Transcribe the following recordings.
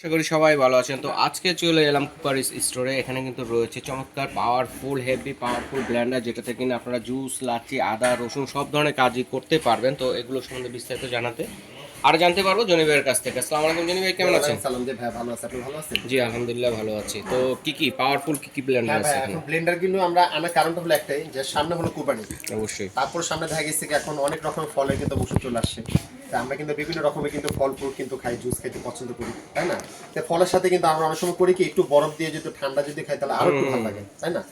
আশা করি সবাই ভালো আছেন। তো আজকে চলে এলাম কুপারিস স্টোরে এখানে কিন্তু রয়েছে চমৎকার পাওয়ারফুল হেভি পাওয়ারফুল ব্লেন্ডার যেটাতে কিনা আপনারা জুস লাচি আদা রসুন সব ধরনের কাজই করতে পারবেন। তো এগুলো সম্বন্ধে বিস্তারিত জানাতে আর জানতে পারব জনিবের কাছ থেকে। আসসালামু আলাইকুম জনি ভাই কেমন আছেন? সালাম দে ভাই ভালো আছে। আপনি ভালো আছেন? জি আলহামদুলিল্লাহ ভালো আছি। তো কি কি পাওয়ারফুল কি কি ব্লেন্ডার হ্যাঁ আছে এখন ব্লেন্ডার কিন্তু আমরা আনার কারণটা হলো একটাই যে সামনে হলো কুরবানি অবশ্যই। তারপর সামনে দেখা গেছে কি এখন অনেক রকম ফলের কিন্তু মৌসুম চলে আসছে। আমরা কিন্তু বিভিন্ন রকমের কিন্তু ফল ফ্রুট কিন্তু খাই জুস খাইতে পছন্দ করি তাই না? তো ফলের সাথে কিন্তু আমরা অনেক সময় করি কি একটু বরফ দিয়ে যদি ঠান্ডা যদি খাই তাহলে আরও একটু ভালো লাগে তাই না?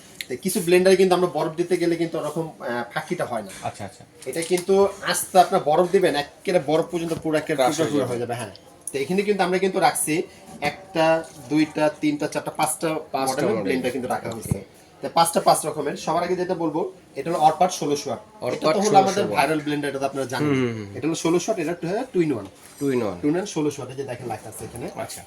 কিছু ব্লেন্ডারে কিন্তু আমরা বরফ দিতে গেলে কিন্তু ওরকম ফাঁকিটা হয় না। আচ্ছা আচ্ছা। এটা কিন্তু আস্তে আপনার বরফ দিবেন একেবারে বরফ পর্যন্ত পুরো একেবারে টুকরা হয়ে যাবে। হ্যাঁ তো এখানে কিন্তু আমরা কিন্তু রাখছি একটা দুইটা তিনটা চারটা পাঁচটা পাঁচটা। ব্লেন্ডার কিন্তু রাখা হয়েছে। তো পাঁচটা পাঁচ রকমের। সবার আগে যেটা বলব এটা হলো অরপাট ষোলোশো আট। এটা অরপাট তো হলো আমাদের ভাইরাল ব্লেন্ডার এটা আপনারা জানেন। এটা হলো ষোলোশো আট এটা twin one two in one ষোলোশো আট যে দেখেন লেখা আছে এখানে। আচ্ছা।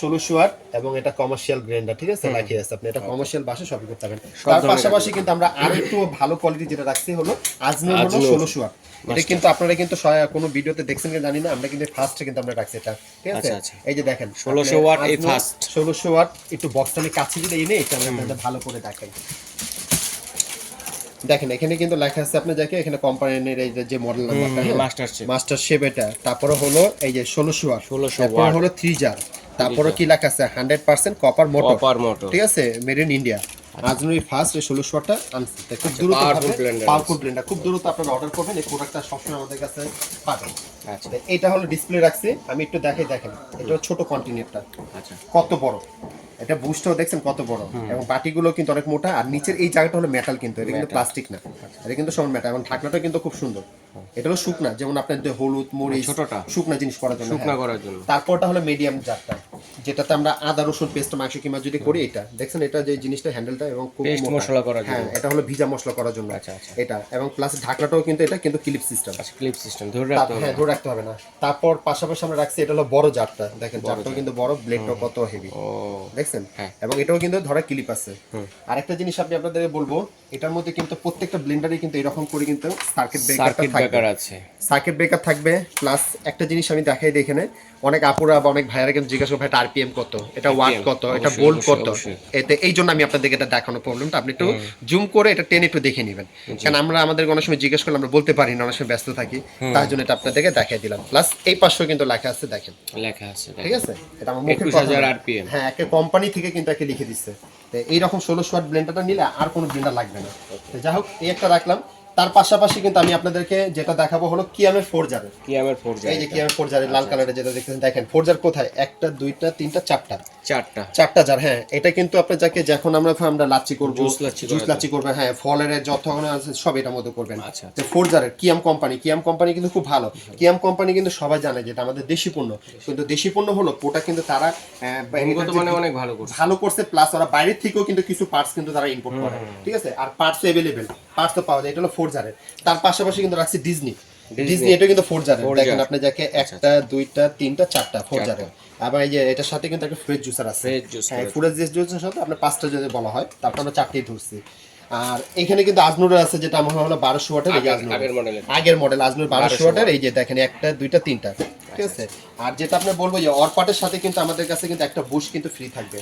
ষোলোশো আট এবং এটা কমার্শিয়াল ঠিক আছে? আছে আপনি এটা কমার্শিয়াল বাসে সবই করতে তার পাশাপাশি কিন্তু আমরা আরও একটু ভালো কোয়ালিটি যেটা রাখছি হলো আজনুর হলো। ষোলোশো আট। এটা কিন্তু আপনারা কিন্তু কোনো ভিডিওতে দেখছেন কিনা জানি না আমরা কিন্তু ফার্স্টে কিন্তু আমরা রাখছি এটা ঠিক আছে? আচ্ছা, আচ্ছা। এই যে দেখেন 1600 watt এই। ষোলোশো ওয়াট একটু বক্সটা আমি কাছে যদি এনে এটা আমি ভালো করে দেখাই। দেখেন এখানে কিন্তু লেখা আছে আপনি দেখেন এখানে কোম্পানির এই যে- মডেল নাম্বারটা মাস্টার শেপ মাস্টার শেপ এটা। তারপরে হলো এই যে ষোলোশো ওয়াট 1600 তারপরে। হলো থ্রি জার তারপরে কি লেখা আছে? Hundred percent copper motor copper motor ঠিক আছে? মেড ইন ইন্ডিয়া আজনুই ফার্স্ট এই ষোলোশো ওয়াটটা আনছি। খুব দ্রুত powerful blender পাওয়ারফুল ব্লেন্ডার খুব দ্রুত আপনারা অর্ডার করবেন। এই প্রোডাক্টটা সবসময় আমাদের কাছে পাবেন। আচ্ছা। এটা হলো ডিসপ্লে রাখছি। আমি একটু দেখাই দেখেন। এটা ছোট কন্টিনেন্টটা আচ্ছা। কত বড়? এটা বুস্টও দেখছেন কত বড়। এবং বাটিগুলো কিন্তু অনেক মোটা আর নিচের এই জায়গাটা হলো মেটাল কিন্তু এটা কিন্তু প্লাস্টিক না। এটা কিন্তু সমান মেটাল এবং ঢাকনাটা কিন্তু খুব সুন্দর। এটা হলো শুকনা যেমন আপনার যে হলুদ মরিচ ছোটটা? শুকনা জিনিস করার জন্য শুকনা হ্যাঁ। করার জন্য। তারপরটা হলো মিডিয়াম যেটাতে আমরা আদা রসুন পেস্ট মাংস কিংবা যদি করি এটা দেখছেন এটা যে জিনিসটা হ্যান্ডেলটা এবং Paste মশলা করার হ্যাঁ এটা হলো ভিজা মশলা করার জন্য আচ্ছা, আচ্ছা। এটা এবং প্লাস ঢাকনাটাও কিন্তু এটা কিন্তু ক্লিপ সিস্টেম আচ্ছা ক্লিপ সিস্টেম ধরে রাখতে হবে হ্যাঁ ধরে রাখতে হবে না। তারপর পাশাপাশি আমরা রাখছি এটা হলো বড় জারটা। দেখেন কিন্তু বড় ব্লেডটাও কত হেভি দেখছেন? হ্যাঁ। এবং এটাও কিন্তু ধরা ক্লিপ আছে। আরেকটা জিনিস আমি আপনাদের বলব এটার মধ্যে কিন্তু প্রত্যেকটা ব্লেন্ডারে কিন্তু এরকম করে কিন্তু সার্কিট ব্রেকারটা ব্রেকার থাকবে আছে। সার্কিট ব্রেকার থাকবে প্লাস একটা জিনিস আমি দেখাই দিই এখানে অনেক আপুরা বা অনেক ভাইয়ারা কিন্তু জিজ্ঞাসা করে ভাই এটা আরপিএম কত? এটা ওয়াট কত? এটা বোল্ট কত? এতে এই জন্য আমি আপনাদেরকে এটা দেখানো প্রবলেমটা আপনি একটু জুম করে এটা টেনে একটু দেখে নেবেন। কারণ আমরা আমাদের অনেক সময় জিজ্ঞেস করলে আমরা বলতে পারি না অনেক সময় ব্যস্ত থাকি। তার জন্য এটা আপনাদেরকে দেখাই দিলাম। প্লাস এই পাশেও কিন্তু লেখা আছে দেখেন। লেখা আছে ঠিক আছে? এটা আমার মুখের 21,000 কথা না। RPM হ্যাঁ একটা কোম্পানি থেকে কিন্তু একে লিখে দিচ্ছে। তো এইরকম ষোলোশো ওয়াট ব্লেন্ডারটা নিলে আর কোনো ব্লেন্ডার লাগবে না। তো যাই হোক এই একটা রাখলাম। তার পাশাপাশি কিন্তু আমি আপনাদেরকে যেটা দেখাবো হলো কিয়ামের ফোর জারের কি আমার ফোর এই যে কিয়ামের ফোর জারের লাল কালারের যেটা দেখতেছেন দেখেন ফোর জার কোথায়? একটা দুইটা তিনটা চারটা। চারটা। চারটা জার হ্যাঁ এটা কিন্তু আপনার যাকে যখন আমরা আমরা লাচ্ছি করব Juice লাচ্ছি জুস লাচ্ছি করবেন হ্যাঁ ফলের যত আছে সব এটার মধ্যে করবেন। আচ্ছা, তো ফোর জারের কিয়াম কোম্পানি কিয়াম কোম্পানি কিন্তু খুব ভালো। কিয়াম কোম্পানি কিন্তু সবাই জানে যেটা আমাদের দেশি পণ্য। কিন্তু দেশি পণ্য হলো ওটা কিন্তু তারা মানে অনেক ভালো করছে। ভালো করছে প্লাস ওরা বাইরের থেকেও কিন্তু কিছু পার্টস কিন্তু তারা ইম্পোর্ট করে। ঠিক আছে? আর পার্টস অ্যাভেলেবেল পার্টস তো পাওয়া যায় এটা হলো ফোর জারের তার পাশাপাশি কিন্তু রাখছি ডিজনি ডিজনি এটা কিন্তু ফোর জারের দেখেন আপনি যাকে একটা দুইটা তিনটা চারটা ফোর জারের আবার এই যে এটার সাথে কিন্তু একটা ফ্রেশ জুসার আছে। হ্যাঁ ফ্রেশ জুসার সাথে আপনার পাঁচটা যদি বলা হয় তারপর আমরা চারটেই ধরছি। আর এখানে কিন্তু আজনুর আছে যেটা আমার হলো বারোশো ওয়াটের এই আজনুর। আগের মডেল আগের মডেল আজনুর বারোশো ওয়াটের এই যে দেখেন একটা দুইটা তিনটা। ঠিক আছে? আর যেটা আপনি বলব যে অরপাটের সাথে কিন্তু আমাদের কাছে কিন্তু একটা বুশ কিন্তু ফ্রি থাকবে।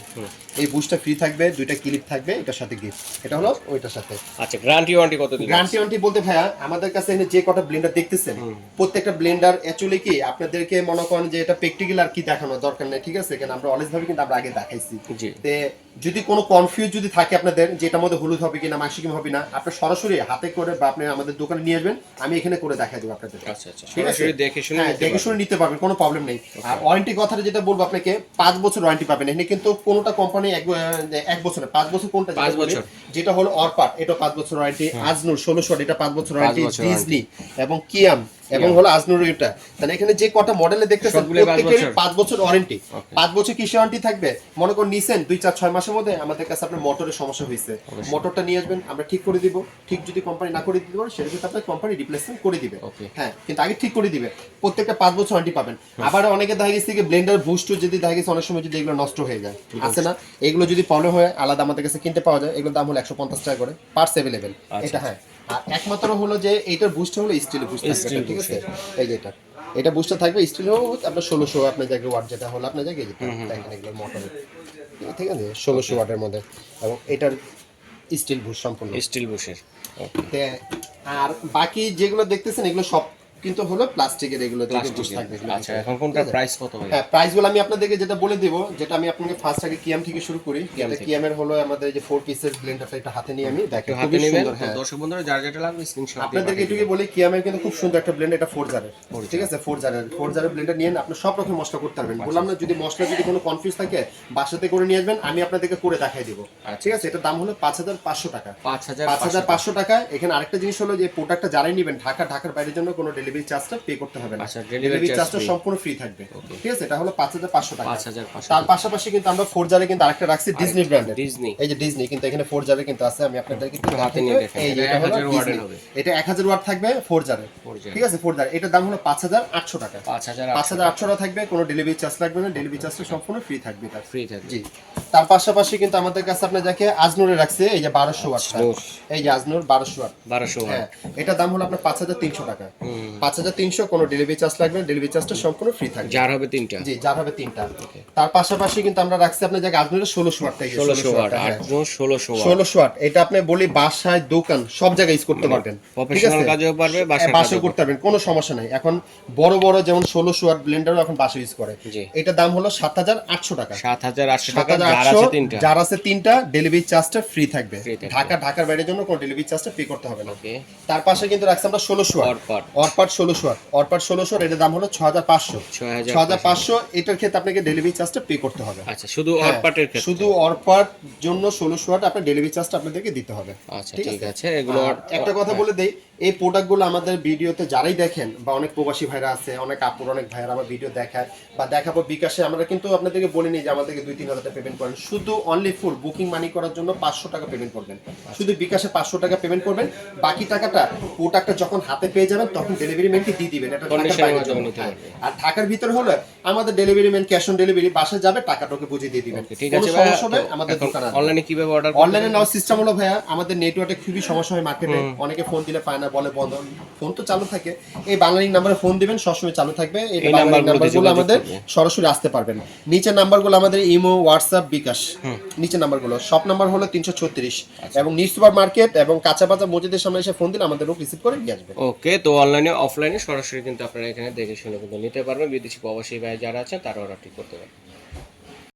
এই বুশটা ফ্রি থাকবে দুইটা ক্লিপ থাকবে এটার সাথে গিফট এটা হলো ওইটার সাথে। আচ্ছা গ্যারান্টি ওয়ারেন্টি কত দিন গ্রান্টি ওয়ান্টি বলতে ভাইয়া আমাদের কাছে এখানে যে কটা ব্লেন্ডার দেখতেছেন প্রত্যেকটা ব্লেন্ডার অ্যাকচুয়ালি কি আপনাদেরকে মনে করেন যে এটা প্র্যাকটিক্যাল আর কি দেখানোর দরকার নেই ঠিক আছে? কেন আমরা অলওয়েজ ভাবে কিন্তু আমরা আগে দেখাইছি। তে যদি কোনো কনফিউজ যদি থাকে আপনাদের যে এটার মধ্যে হলুদ হবে কিনা মাংস কিনা হবে না আপনি সরাসরি হাতে করে বা আপনি আমাদের দোকানে নিয়ে আসবেন আমি এখানে করে দেখাই দেবো আপনাদের। আচ্ছা আচ্ছা। ঠিক আছে? দেখে শুনে হ্যাঁ, দেখে শুনে নিতে পারবেন। কোনো প্রবলেম নেই। আর ওয়ারেন্টি কথাটা যেটা বলব আপনাকে পাঁচ বছর ওয়ারেন্টি পাবেন। এখানে কিন্তু কোনোটা কোম্পানি এক বছরে পাঁচ বছর কোনটা পাঁচ বছর। যেটা হলো অরপাট এটা পাঁচ বছর ওয়ারেন্টি আজনুর ষোলোশো এটা পাঁচ বছর ওয়ারেন্টি ডিজনি এবং কিয়াম এবং হলো আজনুর এটা। তাহলে এখানে যে কটা মডেলে দেখতেছেন প্রত্যেকেরই বছর। পাঁচ বছর ওয়ারেন্টি পাঁচ বছর কিসে ওয়ারেন্টি থাকবে? মনে করুন নিছেন দুই চার ছয় মাসের মধ্যে আমাদের কাছে আপনার মোটরের সমস্যা হয়েছে। মোটরটা নিয়ে আসবেন আমরা ঠিক করে দিব। ঠিক যদি কোম্পানি না করে দিতে পারে সেটা কিন্তু আপনার কোম্পানি রিপ্লেসমেন্ট করে দিবে. হ্যাঁ কিন্তু আগে ঠিক করে দিবে। প্রত্যেকটা পাঁচ বছর ওয়ারেন্টি পাবেন। আবার অনেকে দেখা গেছে কি ব্লেন্ডার বুস্ট যদি দেখা গেছে অনেক সময় যদি এগুলো নষ্ট হয়ে যায়। আছে না? এগুলো যদি প্রবলেম হয় আলাদা আমাদের কাছে কিনতে পাওয়া যায়। এগুলোর দাম হলো একশো পঞ্চাশ টাকা করে পার্টস অ্যাভেলেবেল এটা হ্যাঁ। আর একমাত্র হলো যে এইটার বুস্ট হলো স্টিল বুস্ট ঠিক আছে? এই যে এটা। এটা বুস্টার থাকবে স্টিল হোক আপনার ষোলোশো আপনার জায়গায় ওয়াট যেটা হলো আপনার জায়গায় দেখেন এগুলো মোটর ঠিক আছে? ষোলোশো ওয়াটের মধ্যে। এবং এটার স্টিল বুস্ট সম্পূর্ণ। স্টিল বুশের আর বাকি যেগুলো দেখতেছেন এগুলো সব কিন্তু হলো প্লাস্টিকের এগুলো আচ্ছা এখন কোনটার প্রাইস কত হ্যাঁ প্রাইসগুলো আমি আপনাদেরকে যেটা বলে দেবো যেটা আমি আপনাকে ফার্স্ট আগে কিয়াম থেকে শুরু করি। এটা। কিয়ামের হলো আমাদের যে ফোর পিসের ব্লেন্ডারটা এটা হাতে নিয়ে আমি দেখেন হাতে নেবেন। হ্যাঁ। দর্শক বন্ধুরা যার যেটা লাগবে স্ক্রিনশট আপনাদেরকে এটুকু বলি কিয়ামের কিন্তু খুব সুন্দর একটা ব্লেন্ড এটা ফোর জারের ঠিক আছে? ফোর জারের ফোর জারের ব্লেন্ডার নিয়ে আপনি সব রকম মশলা করতে পারবেন। বললাম না যদি মশলা যদি কোনো কনফিউজ থাকে বাসাতে করে নিয়ে আসবেন আমি আপনাদেরকে করে দেখাই দিব। ঠিক আছে? এটার দাম হলো পাঁচ হাজার পাঁচশো টাকা। পাঁচ হাজার পাঁচ হাজার পাঁচশো টাকা। এখানে আরেকটা জিনিস হলো যে প্রোডাক্টটা যারাই নেবেন ঢাকা ঢাকার বাইরের জন্য কোনো ডেলিভারি চার্জটা পে করতে হবে না। আচ্ছা, ডেলিভারি চার্জটা সম্পূর্ণ ফ্রি থাকবে। ঠিক আছে? এটা হলো পাঁচ হাজার পাঁচশো টাকা। তার পাশাপাশি কিন্তু আমরা ফোর জারে কিন্তু আরেকটা রাখছি ডিজনি ব্র্যান্ডের ডিজনি এই যে ডিজনি কিন্তু এখানে ফোর জারে কিন্তু আছে। আমি আপনাদেরকে একটু হাতে নিয়ে এটা এটা 1000 ওয়াটের হবে। এটা এক হাজার ওয়াট থাকবে ফোর জারে। ঠিক আছে? ফোর জারে এটার দাম হলো পাঁচ হাজার আটশো টাকা। পাঁচ হাজার পাঁচ হাজার আটশো টাকা। থাকবে। কোনো ডেলিভারি চার্জ লাগবে না। ডেলিভারি চার্জটা সম্পূর্ণ ফ্রি থাকবে তার ফ্রি থাকবে। জি। তার পাশাপাশি কিন্তু আমাদের কাছে আপনি যাকে আজনুরে রাখছে। এই যে বারোশো ওয়াট এই যে আজনুর বারোশো ওয়াট। বারোশো হ্যাঁ। এটার দাম হলো আপনার পাঁচ হাজার তিনশো টাকা। পাঁচ হাজার তিনশো কোনো ডেলিভারি চার্জ লাগবে ডেলিভারি চার্জটা সম্পূর্ণ ফ্রি থাকবে। যার হবে তিনটা। জি যার হবে তিনটা। তার পাশাপাশি কিন্তু আমরা রাখছি আপনার জায়গায় আজমিরের ষোলোশো ওয়াট থেকে ষোলোশো হ্যাঁ। আট জন ষোলোশো ষোলোশো ওয়াট এটা আপনি বলি বাসায় দোকান সব জায়গায় ইউজ করতে পারবেন। ঠিক আছে? কাজেও পারবে হ্যাঁ, বাসায় করতে পারবেন কোনো সমস্যা নাই। এখন বড় বড় যেমন ষোলোশো ওয়াট ব্লেন্ডারও এখন বাসা ইউজ করে। জি। এটার দাম হলো সাত হাজার আটশো টাকা। সাত হাজার আটশো টাকা যার আছে তিনটা। যার আছে তিনটা ডেলিভারি চার্জটা ফ্রি থাকবে। ঢাকা ঢাকার বাইরের জন্য কোনো ডেলিভারি চার্জটা পে করতে হবে না। তার পাশে কিন্তু রাখছি আমরা ষোলোশো অরপাট। অরপাট ষোলোশো অরপাট ষোলোশো এটার দাম হলো ছ হাজার পাঁচশো। ছ হাজার পাঁচশো এটার ক্ষেত্রে আপনাকে ডেলিভারি চার্জটা পে করতে হবে। আচ্ছা শুধু হ্যাঁ, অরপাটের ক্ষেত্রে? শুধু অরপাট জন্য ষোলোশো ওয়াট আপনার ডেলিভারি চার্জটা আপনাদেরকে দিতে হবে। আচ্ছা ঠিক আছে? এগুলো একটা কথা বলে দেই এই প্রোডাক্টগুলো আমাদের ভিডিওতে যারাই দেখেন বা অনেক প্রবাসী ভাইরা আছে অনেক আপুর অনেক ভাইরা আমার ভিডিও দেখায় বা দেখাবো বিকাশে আমরা কিন্তু আপনাদেরকে বলিনি যে আমাদেরকে দুই তিন হাজার টাকা পেমেন্ট করেন। শুধু অনলি ফুল বুকিং মানি করার জন্য পাঁচশো টাকা পেমেন্ট করবেন। শুধু বিকাশে পাঁচশো টাকা পেমেন্ট করবেন বাকি টাকাটা প্রোডাক্টটা যখন হাতে পেয়ে যাবেন তখন ডেলিভারি ম্যানকে দিয়ে দিবেন এটা। আর ঢাকার ভিতর হলে আমাদের delivery man cash on delivery বাসায় যাবে টাকাটা ওকে বুঝিয়ে দিয়ে দিবেন। ঠিক আছে সমস্যা আমাদের দোকান অনলাইনে কীভাবে অর্ডার অনলাইনে নেওয়ার সিস্টেম হলো ভাইয়া আমাদের নেটওয়ার্কে খুবই সমস্যা হয় মার্কেটে অনেকে ফোন দিলে পায় না বলে বন্ধ। ফোন তো চালু থাকে। এই বাংলালিং নাম্বারে ফোন দিবেন সবসময় চালু থাকবে। এই নাম্বারগুলো আমাদের সরাসরি আসতে পারবেন। নিচের নাম্বারগুলো আমাদের ইমো হোয়াটসঅ্যাপ বিকাশ নিচের নাম্বারগুলো সব নাম্বার হলো তিনশো ছত্রিশ। এবং নিউ সুপার মার্কেট এবং কাঁচা পাচা মসজিদের সামনে এসে ফোন দিলে আমাদের লোক রিসিভ করে নিয়ে আসবে। ওকে তো অনলাইনে অফলাইনে সরাসরি কিন্তু আপনারা এখানে দেখে শুনে কিন্তু নিতে পারবেন। বিদেশি প্রবাসী ভাই যারা আছেন তারা অর্ডারটি করতে পারবেন।